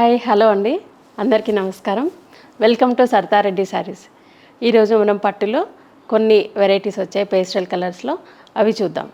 Hi hello అండి. అందరికీ నమస్కారం. Welcome to Sardar Reddy saris. ఈరోజు మనం పట్టులో కొన్ని వెరైటీస్ వచ్చాయి పేస్టల్ కలర్స్లో. అవి చూద్దాం.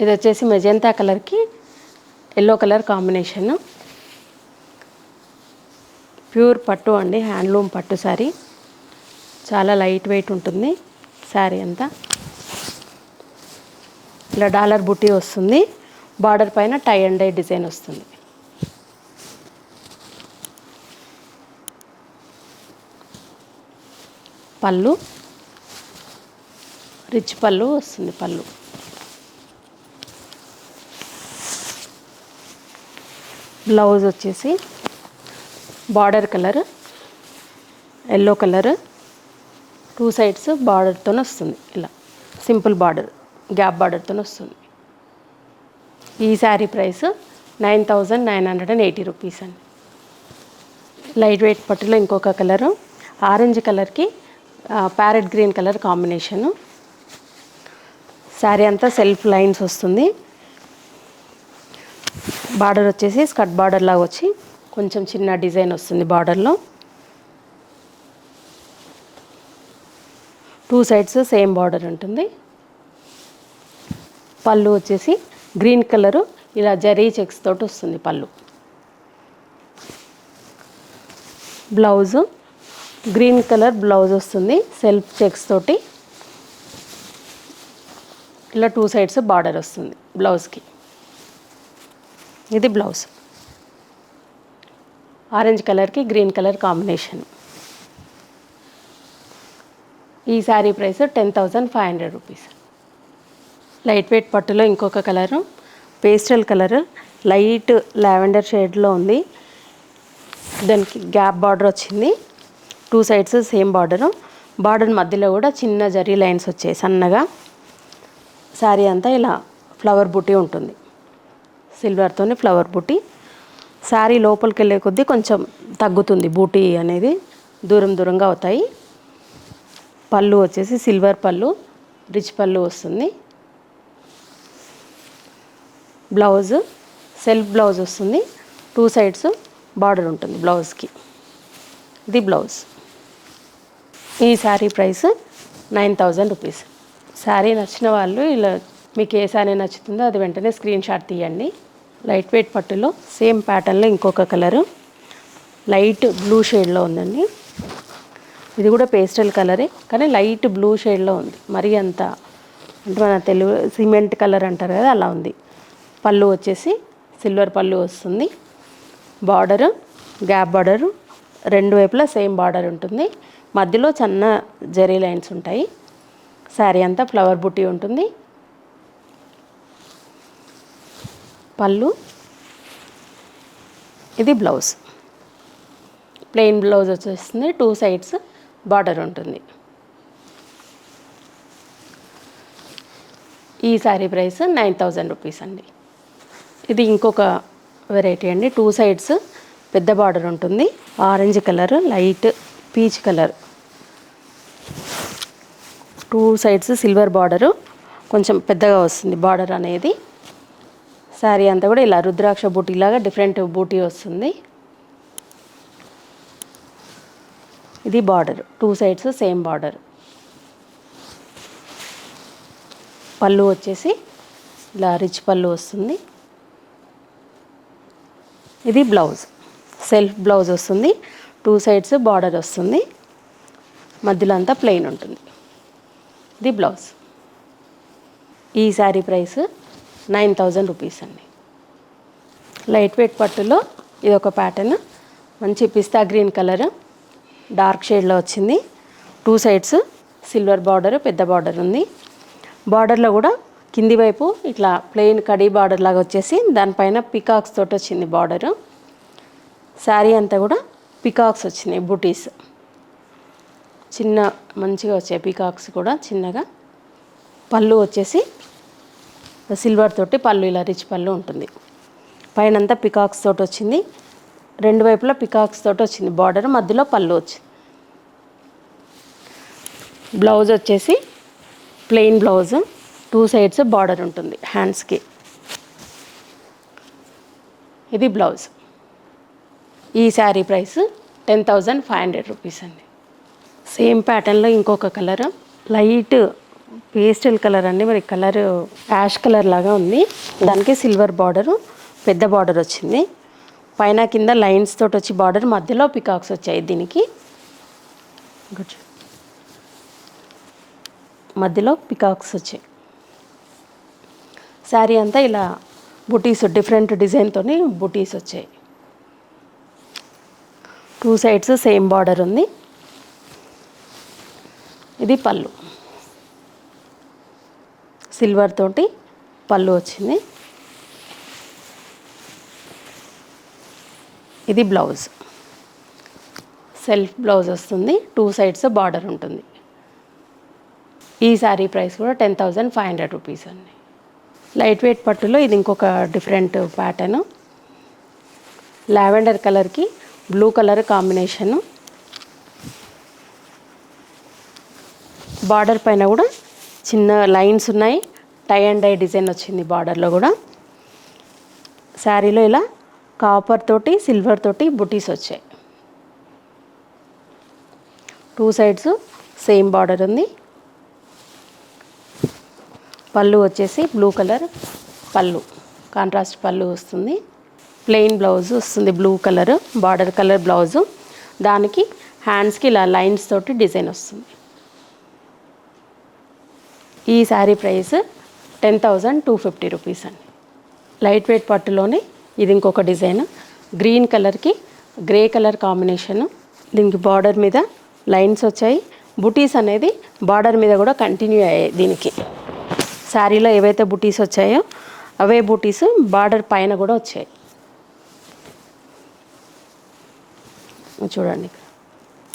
ఇది వచ్చేసి మెజెంతా కలర్కి ఎల్లో కలర్ కాంబినేషన్. ప్యూర్ పట్టు అండి హ్యాండ్లూమ్ పట్టు శారీ చాలా లైట్ వెయిట్ ఉంటుంది శారీ అంతా. ఇలా డాలర్ బుట్టి వస్తుంది. బార్డర్ పైన టై అండ్ డై డిజైన్ వస్తుంది. పళ్ళు రిచ్ పళ్ళు వస్తుంది పళ్ళు. బ్లౌజ్ వచ్చేసి border colour yellow colour two sides బార్డర్తో వస్తుంది. ఇలా సింపుల్ బార్డర్ గ్యాప్ బార్డర్తో వస్తుంది. ఈ sari price nine thousand nine hundred and eighty rupees అండి. లైట్ వెయిట్ పట్టులో ఇంకొక కలరు ఆరెంజ్ కలర్కి parrot green colour combination. Sari అంతా సెల్ఫ్ లైన్స్ వస్తుంది. బార్డర్ వచ్చేసి స్కర్ట్ బార్డర్ లాగా వచ్చి కొంచెం చిన్న డిజైన్ వస్తుంది బార్డర్లో. టూ సైడ్స్ సేమ్ బార్డర్ ఉంటుంది. పళ్ళు వచ్చేసి గ్రీన్ కలరు ఇలా జరీ చెక్స్ తోటి వస్తుంది పళ్ళు. బ్లౌజు గ్రీన్ కలర్ బ్లౌజ్ వస్తుంది సెల్ఫ్ చెక్స్ తోటి. ఇలా టూ సైడ్స్ బార్డర్ వస్తుంది బ్లౌజ్కి. ఇది బ్లౌజ్. ఆరెంజ్ కలర్కి గ్రీన్ కలర్ కాంబినేషన్. ఈ sari price ten thousand five hundred rupees. Light weight పట్టులో ఇంకొక colour pastel colour light lavender షేడ్లో ఉంది. దానికి గ్యాప్ బార్డర్ వచ్చింది. Two sides same border. Border మధ్యలో కూడా చిన్న జరీ లైన్స్ వచ్చాయి సన్నగా. శారీ అంతా ఇలా ఫ్లవర్ బుట్టి ఉంటుంది. సిల్వర్తోని ఫ్లవర్ బూటీ శారీ లోపలికి వెళ్ళే కొద్దీ కొంచెం తగ్గుతుంది బూటీ అనేది. దూరం దూరంగా అవుతాయి. పళ్ళు వచ్చేసి సిల్వర్ పళ్ళు రిచ్ పళ్ళు వస్తుంది. బ్లౌజ్ సెల్ఫ్ బ్లౌజ్ వస్తుంది. టూ సైడ్స్ బార్డర్ ఉంటుంది బ్లౌజ్కి ఇది బ్లౌజ్ ఈ sari price nine thousand rupees sari నచ్చిన వాళ్ళు ఇలా మీకు ఏ శారీ నచ్చుతుందో అది వెంటనే స్క్రీన్ షాట్ తీయండి. లైట్ వెయిట్ పట్టులో సేమ్ ప్యాటర్న్లో ఇంకొక కలరు. లైట్ బ్లూ షేడ్లో ఉందండి. ఇది కూడా పేస్టల్ కలరే కానీ లైట్ బ్లూ షేడ్లో ఉంది. మరీ అంత అంటే మన తెలుగు సిమెంట్ కలర్ అంటారు కదా అలా ఉంది. పళ్ళు వచ్చేసి సిల్వర్ పళ్ళు వస్తుంది. బార్డరు గ్యాప్ బార్డరు రెండు వైపులా సేమ్ బార్డర్ ఉంటుంది. మధ్యలో చిన్న జరీ లైన్స్ ఉంటాయి. శారీ అంతా ఫ్లవర్ బుట్టి ఉంటుంది. పళ్ళు. ఇది బ్లౌజ్. ప్లెయిన్ బ్లౌజ్ వచ్చేస్తుంది. టూ సైడ్స్ బార్డర్ ఉంటుంది. ఈ sari price nine thousand rupees అండి. ఇది ఇంకొక వెరైటీ అండి. టూ సైడ్స్ పెద్ద బార్డర్ ఉంటుంది. Orange colour light peach colour. Two sides silver border. కొంచెం పెద్దగా వస్తుంది బార్డర్ అనేది. శారీ అంతా కూడా ఇలా రుద్రాక్ష బూటీ లాగా డిఫరెంట్ బూటీ వస్తుంది. ఇది border two sides same border పళ్ళు వచ్చేసి ఇలా రిచ్ పళ్ళు వస్తుంది. ఇది బ్లౌజ్ సెల్ఫ్ బ్లౌజ్ వస్తుంది. టూ సైడ్స్ బార్డర్ వస్తుంది. మధ్యలో అంతా ప్లెయిన్ ఉంటుంది. ఇది బ్లౌజ్ ఈ sari price nine thousand rupees అండి. లైట్ వెయిట్ పట్టులో ఇది ఒక ప్యాటర్న్. మంచి పిస్తా గ్రీన్ కలర్. డార్క్ షేడ్లో వచ్చింది. టూ సైడ్స్ సిల్వర్ బార్డర్ పెద్ద బార్డర్ ఉంది. బార్డర్లో కూడా కింది వైపు ఇట్లా ప్లెయిన్ కడీ బార్డర్ లాగా వచ్చేసి దానిపైన పికాక్స్ తోటి వచ్చింది బార్డరు. శారీ అంతా కూడా పికాక్స్ వచ్చినాయి బుటీస్. చిన్న మంచిగా వచ్చాయి పికాక్స్ కూడా చిన్నగా. పళ్ళు వచ్చేసి సిల్వర్ తోటి పళ్ళు ఇలా రిచ్ పళ్ళు ఉంటుంది. పైన అంతా పికాక్స్ తోటి వచ్చింది. రెండు వైపులా పికాక్స్ తోటి వచ్చింది. బార్డర్ మధ్యలో పళ్ళు వచ్చింది బ్లౌజ్ వచ్చేసి plain blouse. Two sides border ఉంటుంది హ్యాండ్స్కి ఇది బ్లౌజ్. ఈ sari price ten thousand five hundred rupees అండి. సేమ్ ప్యాటర్న్లో ఇంకొక కలర్. లైట్ పేస్టల్ కలర్ అండి మరి కలర్ యాష్ కలర్ లాగా ఉంది. దానికి సిల్వర్ బార్డరు పెద్ద బార్డర్ వచ్చింది. పైన కింద లైన్స్ తోటి వచ్చి బార్డర్ మధ్యలో పికాక్స్ వచ్చాయి దీనికి. మధ్యలో పికాక్స్ వచ్చాయి. శారీ అంతా ఇలా బుటీస్ డిఫరెంట్ డిజైన్తో బుటీస్ వచ్చాయి. టూ సైడ్స్ సేమ్ బార్డర్ ఉంది. ఇది పళ్ళు. సిల్వర్ తోటి పళ్ళు వచ్చింది. ఇది బ్లౌజ్. సెల్ఫ్ బ్లౌజ్ వస్తుంది. టూ సైడ్స్ బార్డర్ ఉంటుంది. ఈ శారీ ప్రైస్ కూడా ten thousand five hundred rupees అండి. లైట్ వెయిట్ పట్టులో ఇది ఇంకొక డిఫరెంట్ ప్యాటర్న్. లావెండర్ కలర్కి బ్లూ కలర్ కాంబినేషను. బార్డర్ పైన కూడా చిన్న లైన్స్ ఉన్నాయి. టై అండ్ డై డిజైన్ వచ్చింది బార్డర్లో కూడా. శారీలో ఇలా కాపర్ తోటి సిల్వర్ తోటి బుటీస్ వచ్చాయి. టూ సైడ్స్ సేమ్ బార్డర్ ఉంది. పళ్ళు వచ్చేసి బ్లూ కలర్ పళ్ళు. కాంట్రాస్ట్ పళ్ళు వస్తుంది. ప్లెయిన్ బ్లౌజ్ వస్తుంది blue colour border colour blouse దానికి హ్యాండ్స్కి ఇలా లైన్స్ తోటి డిజైన్ వస్తుంది. ఈ sari price ten thousand two fifty rupees అండి. లైట్ వెయిట్ పట్టులోనే ఇది ఇంకొక డిజైన్. గ్రీన్ కలర్కి గ్రే కలర్ కాంబినేషను దీనికి బార్డర్ మీద లైన్స్ వచ్చాయి. బుటీస్ అనేది బార్డర్ మీద కూడా కంటిన్యూ అయ్యాయి దీనికి. శారీలో ఏవైతే బుటీస్ వచ్చాయో అవే బుటీస్ బార్డర్ పైన కూడా వచ్చాయి. చూడండి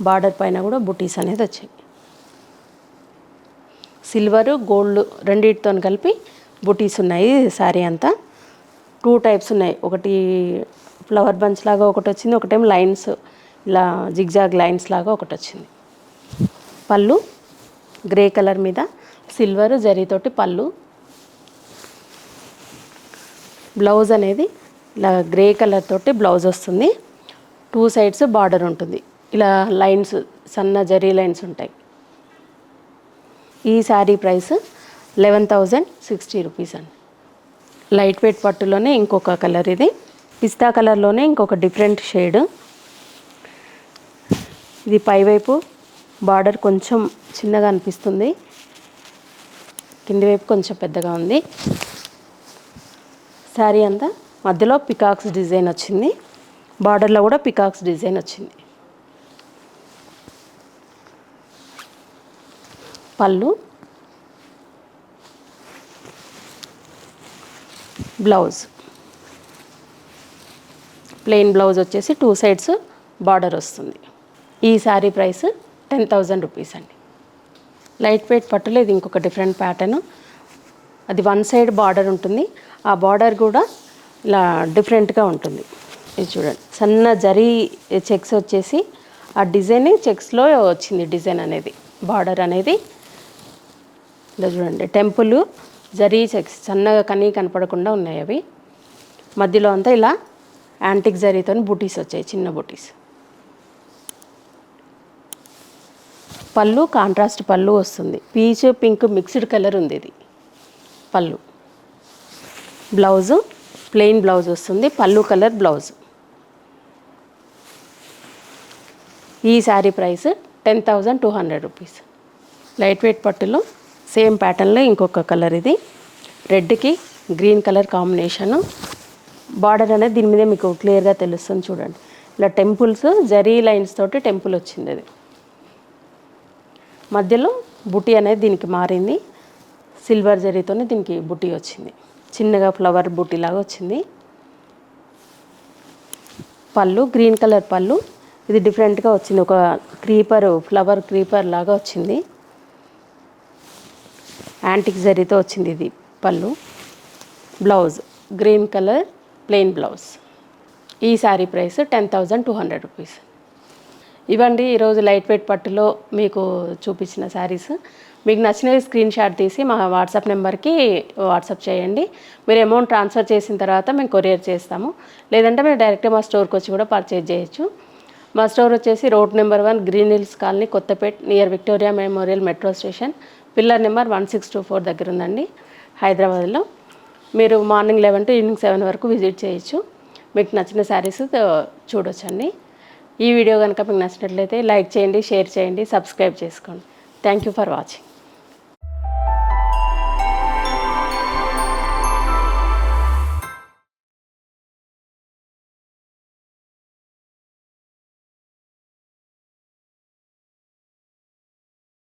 బార్డర్ పైన కూడా బుటీస్ అనేది వచ్చాయి. సిల్వరు గోల్డ్ రెండింటితో కలిపి బుటీస్ ఉన్నాయి శారీ అంతా. టూ టైప్స్ ఉన్నాయి. ఒకటి ఫ్లవర్ బంచ్ లాగా ఒకటి వచ్చింది ఒకటేమో లైన్స్ ఇలా జిగ్జాగ్ లైన్స్ లాగా ఒకటి వచ్చింది. పళ్ళు గ్రే కలర్ మీద సిల్వర్ జరీతోటి పళ్ళు. బ్లౌజ్ అనేది ఇలా గ్రే కలర్ తోటి బ్లౌజ్ వస్తుంది. టూ సైడ్స్ బార్డర్ ఉంటుంది. ఇలా లైన్స్ సన్న జరీ లైన్స్ ఉంటాయి. ఈ sari price eleven thousand sixty rupees అండి. లైట్ వెయిట్ పట్టులోనే ఇంకొక కలర్ ఇది. పిస్తా కలర్లోనే ఇంకొక డిఫరెంట్ షేడ్ ఇది పైవైపు బార్డర్ కొంచెం చిన్నగా అనిపిస్తుంది. కింది వైపు కొంచెం పెద్దగా ఉంది. శారీ అంతా మధ్యలో పికాక్స్ డిజైన్ వచ్చింది. బార్డర్లో కూడా పికాక్స్ డిజైన్ వచ్చింది. పళ్ళు బ్లౌజ్. ప్లెయిన్ బ్లౌజ్ వచ్చేసి టూ సైడ్స్ బార్డర్ వస్తుంది. ఈ sari price ten thousand rupees అండి. లైట్ వెయిట్ పట్టులో ఇది ఇంకొక డిఫరెంట్ ప్యాటర్న్. అది వన్ సైడ్ బార్డర్ ఉంటుంది. ఆ బార్డర్ కూడా ఇలా డిఫరెంట్గా ఉంటుంది. ఇది చూడండి. సన్న జరీ చెక్స్ వచ్చేసి ఆ డిజైన్ చెక్స్లో వచ్చింది డిజైన్ అనేది బార్డర్ అనేది. ఇలా చూడండి. టెంపుల్ జరీ చెక్స్ సన్నగా కనీ కనపడకుండా ఉన్నాయి అవి. మధ్యలో అంతా ఇలా యాంటిక్ జరీతో బుటీస్ వచ్చాయి చిన్న బుటీస్. పళ్ళు కాంట్రాస్ట్ పళ్ళు వస్తుంది. పీచ్ పింక్ మిక్స్డ్ కలర్ ఉంది ఇది. పళ్ళు. బ్లౌజు ప్లెయిన్ బ్లౌజ్ వస్తుంది. పళ్ళు కలర్ బ్లౌజ్. ఈ sari price ten thousand two hundred rupees. Light weight పట్టులో సేమ్ ప్యాటర్న్లో ఇంకొక కలర్ ఇది. రెడ్కి గ్రీన్ కలర్ కాంబినేషను. బార్డర్ అనేది దీని మీద మీకు క్లియర్గా తెలుస్తుంది చూడండి. ఇలా టెంపుల్స్ జరీ లైన్స్ తోటి టెంపుల్ వచ్చింది అది మధ్యలో బుటీ అనేది దీనికి మారింది. సిల్వర్ జరీతోనే దీనికి బుట్టి వచ్చింది. చిన్నగా ఫ్లవర్ బుట్టి లాగా వచ్చింది. పళ్ళు గ్రీన్ కలర్ పళ్ళు. ఇది డిఫరెంట్గా వచ్చింది. ఒక క్రీపర్ ఫ్లవర్ క్రీపర్ లాగా వచ్చింది. యాంటిక్ జరీతో వచ్చింది ఇది పళ్ళు. Blouse green colour plain blouse. ఈ sari price ten thousand two hundred rupees. ఇవ్వండి ఈరోజు లైట్ వెయిట్ పట్టులో మీకు చూపించిన శారీస్. మీకు నచ్చినవి స్క్రీన్ షాట్ తీసి మా వాట్సాప్ నెంబర్కి వాట్సాప్ చేయండి. మీరు అమౌంట్ ట్రాన్స్ఫర్ చేసిన తర్వాత మేము కొరియర్ చేస్తాము. లేదంటే మీరు డైరెక్ట్గా మా స్టోర్కి వచ్చి కూడా పర్చేజ్ చేయొచ్చు. మా స్టోర్ వచ్చేసి road number one green hills colony Kothapet near Victoria Memorial metro station. Pillar number one six two four దగ్గర ఉందండి హైదరాబాద్లో. మీరు morning eleven to evening seven వరకు విజిట్ చేయొచ్చు. మీకు నచ్చిన శారీస్ చూడొచ్చండి. ఈ వీడియో కనుక మీకు నచ్చినట్లయితే లైక్ చేయండి షేర్ చేయండి సబ్స్క్రైబ్ చేసుకోండి. Thank you for watching